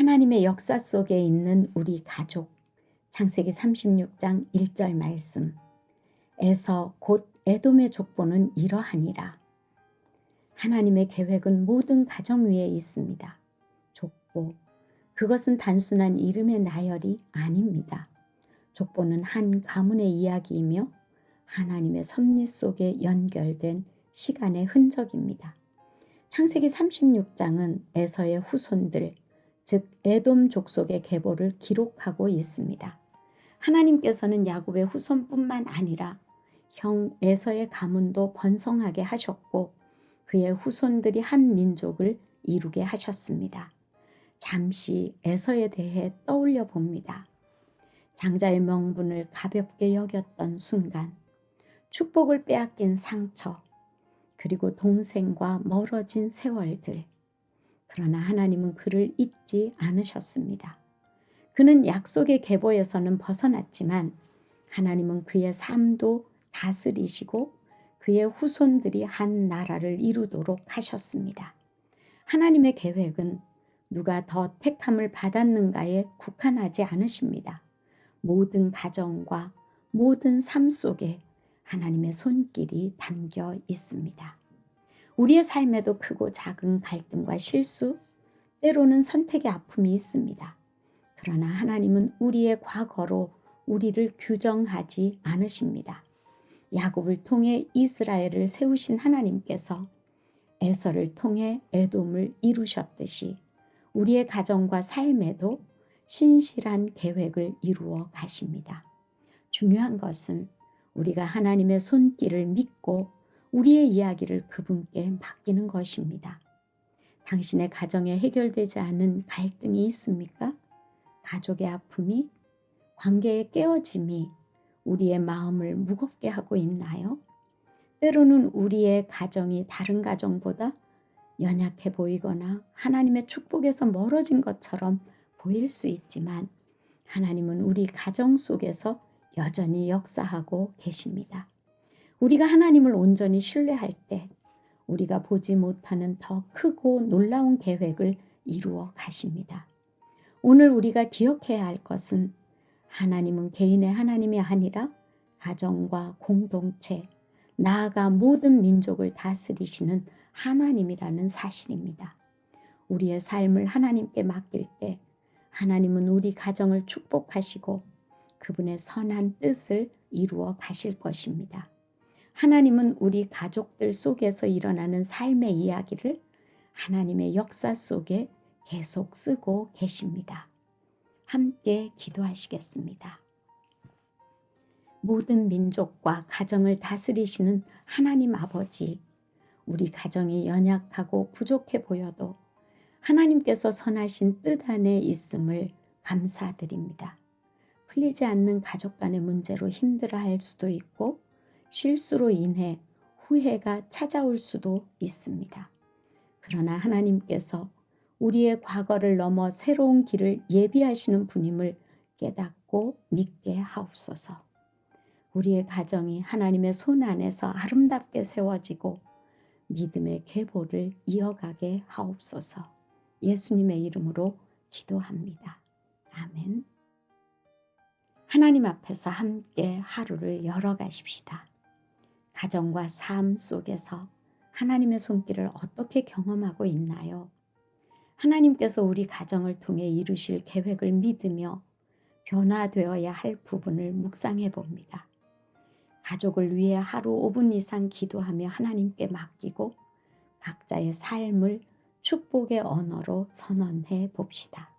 하나님의 역사 속에 있는 우리 가족. 창세기 36장 1절 말씀. 에서 곧 에돔의 족보는 이러하니라. 하나님의 계획은 모든 가정 위에 있습니다. 족보. 그것은 단순한 이름의 나열이 아닙니다. 족보는 한 가문의 이야기이며 하나님의 섭리 속에 연결된 시간의 흔적입니다. 창세기 36장은 에서의 후손들, 즉 에돔 족속의 계보를 기록하고 있습니다. 하나님께서는 야곱의 후손뿐만 아니라 형 에서의 가문도 번성하게 하셨고 그의 후손들이 한 민족을 이루게 하셨습니다. 잠시 에서에 대해 떠올려 봅니다. 장자의 명분을 가볍게 여겼던 순간, 축복을 빼앗긴 상처, 그리고 동생과 멀어진 세월들. 그러나 하나님은 그를 잊지 않으셨습니다. 그는 약속의 계보에서는 벗어났지만 하나님은 그의 삶도 다스리시고 그의 후손들이 한 나라를 이루도록 하셨습니다. 하나님의 계획은 누가 더 택함을 받았는가에 국한하지 않으십니다. 모든 가정과 모든 삶 속에 하나님의 손길이 담겨 있습니다. 우리의 삶에도 크고 작은 갈등과 실수, 때로는 선택의 아픔이 있습니다. 그러나 하나님은 우리의 과거로 우리를 규정하지 않으십니다. 야곱을 통해 이스라엘을 세우신 하나님께서 에서를 통해 에돔을 이루셨듯이 우리의 가정과 삶에도 신실한 계획을 이루어 가십니다. 중요한 것은 우리가 하나님의 손길을 믿고 우리의 이야기를 그분께 맡기는 것입니다. 당신의 가정에 해결되지 않은 갈등이 있습니까? 가족의 아픔이, 관계의 깨어짐이 우리의 마음을 무겁게 하고 있나요? 때로는 우리의 가정이 다른 가정보다 연약해 보이거나 하나님의 축복에서 멀어진 것처럼 보일 수 있지만 하나님은 우리 가정 속에서 여전히 역사하고 계십니다. 우리가 하나님을 온전히 신뢰할 때 우리가 보지 못하는 더 크고 놀라운 계획을 이루어 가십니다. 오늘 우리가 기억해야 할 것은 하나님은 개인의 하나님이 아니라 가정과 공동체, 나아가 모든 민족을 다스리시는 하나님이라는 사실입니다. 우리의 삶을 하나님께 맡길 때 하나님은 우리 가정을 축복하시고 그분의 선한 뜻을 이루어 가실 것입니다. 하나님은 우리 가족들 속에서 일어나는 삶의 이야기를 하나님의 역사 속에 계속 쓰고 계십니다. 함께 기도하시겠습니다. 모든 민족과 가정을 다스리시는 하나님 아버지, 우리 가정이 연약하고 부족해 보여도 하나님께서 선하신 뜻 안에 있음을 감사드립니다. 풀리지 않는 가족 간의 문제로 힘들어할 수도 있고 실수로 인해 후회가 찾아올 수도 있습니다. 그러나 하나님께서 우리의 과거를 넘어 새로운 길을 예비하시는 분임을 깨닫고 믿게 하옵소서. 우리의 가정이 하나님의 손 안에서 아름답게 세워지고 믿음의 계보를 이어가게 하옵소서. 예수님의 이름으로 기도합니다. 아멘. 하나님 앞에서 함께 하루를 열어가십시다. 가정과 삶 속에서 하나님의 손길을 어떻게 경험하고 있나요? 하나님께서 우리 가정을 통해 이루실 계획을 믿으며 변화되어야 할 부분을 묵상해 봅니다. 가족을 위해 하루 5분 이상 기도하며 하나님께 맡기고 각자의 삶을 축복의 언어로 선언해 봅시다.